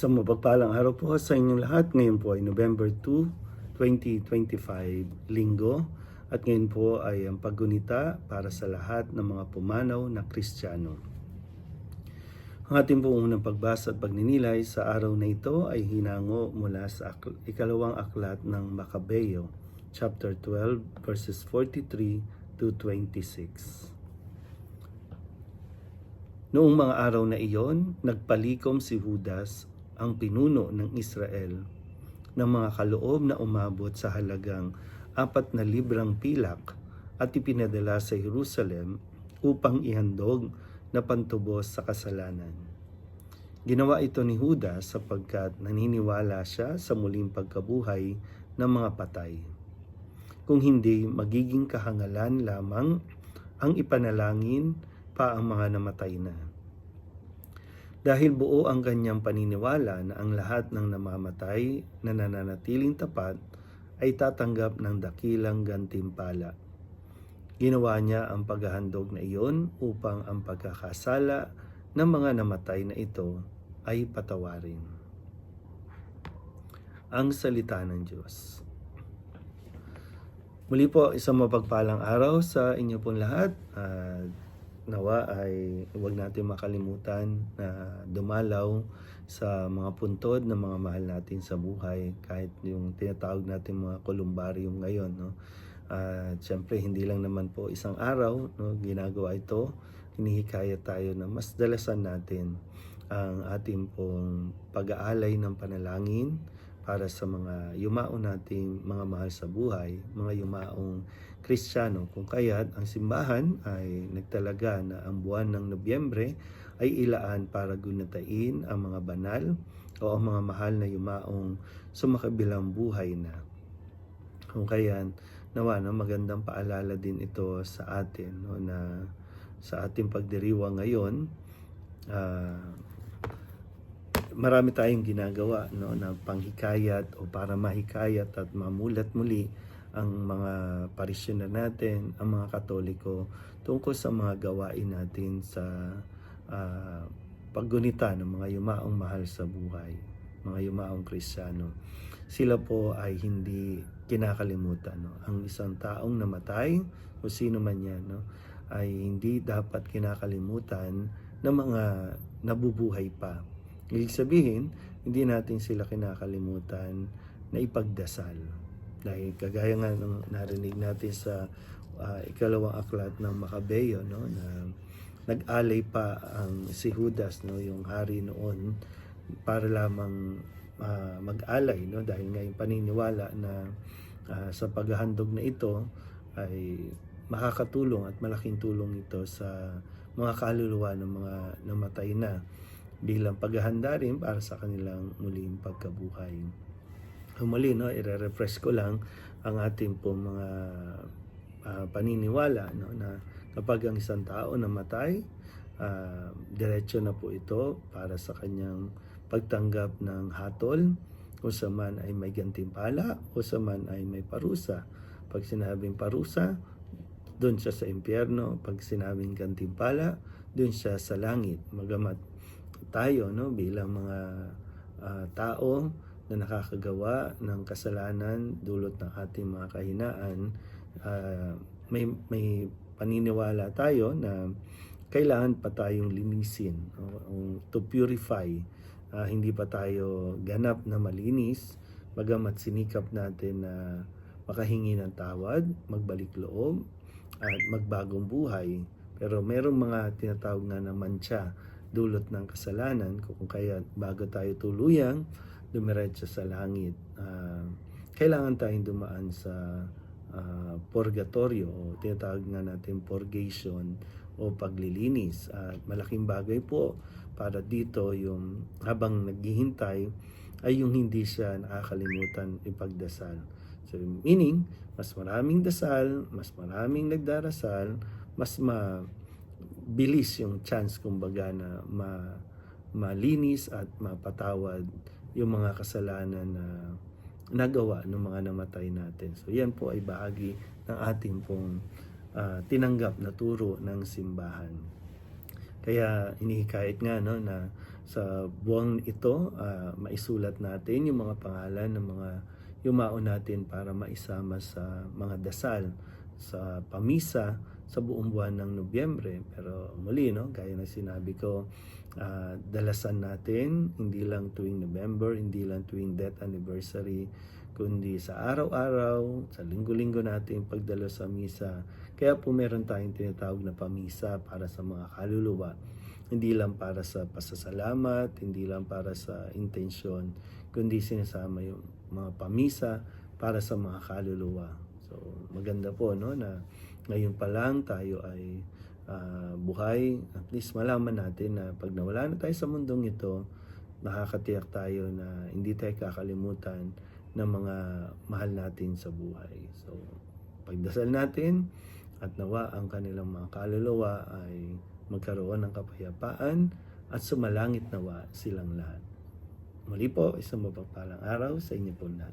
Isang mapagpalang araw po sa inyong lahat. Ngayon po ay November 2, 2025, Linggo. At ngayon po ay ang paggunita para sa lahat ng mga pumanaw na Kristiyano. Ang ating pong unang pagbasa at pagninilay sa araw na ito ay hinango mula sa ikalawang aklat ng Makabeo, chapter 12, verses 43 to 26. Noong mga araw na iyon, nagpalikom si Judas, ang pinuno ng Israel, ng mga kaloob na umabot sa halagang apat na librang pilak at ipinadala sa Jerusalem upang ihandog na pantubos sa kasalanan. Ginawa ito ni Judas sapagkat naniniwala siya sa muling pagkabuhay ng mga patay. Kung hindi, magiging kahangalan lamang ang ipanalangin pa ang mga namatay na. Dahil buo ang kanyang paniniwala na ang lahat ng namamatay na nananatiling tapat ay tatanggap ng dakilang gantimpala. Ginawa niya ang paghahandog na iyon upang ang pagkakasala ng mga namatay na ito ay patawarin. Ang Salita ng Diyos. Muli po, isang mapagpalang araw sa inyo pong lahat. At nawa ay huwag natin makalimutan na dumalaw sa mga puntod ng mga mahal natin sa buhay kahit yung tinatawag natin mga kolumbarium ngayon no? At syempre hindi lang naman po isang araw no? Ginagawa ito hinihikayat tayo na mas dalasan natin ang ating pong pag-aalay ng panalangin para sa mga yumao nating mga mahal sa buhay, mga yumaong Kristiyano. Kung kaya't ang simbahan ay nagtalaga na ang buwan ng Nobyembre ay ilaan para gunatain ang mga banal o ang mga mahal na yumaong sumakabilang buhay na. Kung kaya't nawa na magandang paalala din ito sa atin no, na sa ating pagdiriwa ngayon ah, marami tayong ginagawa no na panghikayat o para mahikayat at mamulat muli ang mga parisyoner natin, ang mga katoliko tungkol sa mga gawain natin sa ah, paggunita ng mga yumaong mahal sa buhay, mga yumaong kristyano. Sila po ay hindi kinakalimutan. No? Ang isang taong namatay, o sino man yan, no? ay hindi dapat kinakalimutan ng mga nabubuhay pa. Ibig sabihin, hindi natin sila kinakalimutan na ipagdasal. Dahil kagaya nga ng narinig natin sa ah, ikalawang aklat ng Makabeo, no, na nag-alay pa ang si Judas, no, yung hari noon, para lamang ah, mag-alay, no, dahil nga yung paniniwala na ah, sa paghahandog na ito ay makakatulong at malaking tulong ito sa mga kaluluwa ng mga namatay na bilang paghahanda rin para sa kanilang muling pagkabuhay. Humuli, no, i-refresh ko lang ang ating po mga ah, paniniwala no, na kapag ang isang tao namatay, ah, diretso na po ito para sa kanyang pagtanggap ng hatol, kung sa man ay may gantimpala, o sa man ay may parusa. Pag sinabing parusa, doon siya sa impyerno. Pag sinabing gantimpala, doon siya sa langit. Magamat tayo no bilang mga ah, tao na nakakagawa ng kasalanan dulot ng ating mga kahinaan ah, may may paniniwala tayo na kailangan pa tayong linisin o, o to purify Ah, hindi pa tayo ganap na malinis bagamat sinikap natin na makahingi ng tawad magbalik loob at magbagong buhay. Pero merong mga tinatawag na na mancha dulot ng kasalanan kung kaya bago tayo tuluyang dumiretso sa langit. Ah, kailangan tayong dumaan sa ah, purgatorio o tinatawag nga natin purgation o paglilinis. At malaking bagay po para dito yung habang naghihintay ay yung hindi siya nakakalimutan ipagdasal. So meaning mas maraming dasal mas maraming nagdarasal mas ma bilis yung chance kumbaga na ma, malinis at mapatawad yung mga kasalanan na nagawa ng mga namatay natin. So yan po ay bahagi ng ating pong ah, tinanggap na turo ng simbahan. Kaya inihikayat nga no na sa buwang ito, ah, maisulat natin yung mga pangalan ng mga yumao natin para maisama sa mga dasal sa pamisa sa buong buwan ng Nobyembre. Pero muli, no, gaya ng sinabi ko, ah, dalasan natin, hindi lang tuwing November, hindi lang tuwing death anniversary, kundi sa araw-araw, sa linggo-linggo natin pagdalo sa misa. Kaya po meron tayong tinatawag na pamisa para sa mga kaluluwa. Hindi lang para sa pasasalamat, hindi lang para sa intensyon, kundi sinasama yung mga pamisa para sa mga kaluluwa. So maganda po no na ngayon pa lang tayo ay ah, buhay, at least malaman natin na pag nawala na tayo sa mundong ito, nakakatiyak tayo na hindi tayo kakalimutan ng mga mahal natin sa buhay. So, pagdasal natin at nawa ang kanilang mga kaluluwa ay magkaroon ng kapayapaan at sumalangit nawa silang lahat. Muli po, isang mapagpalang araw sa inyo po lahat.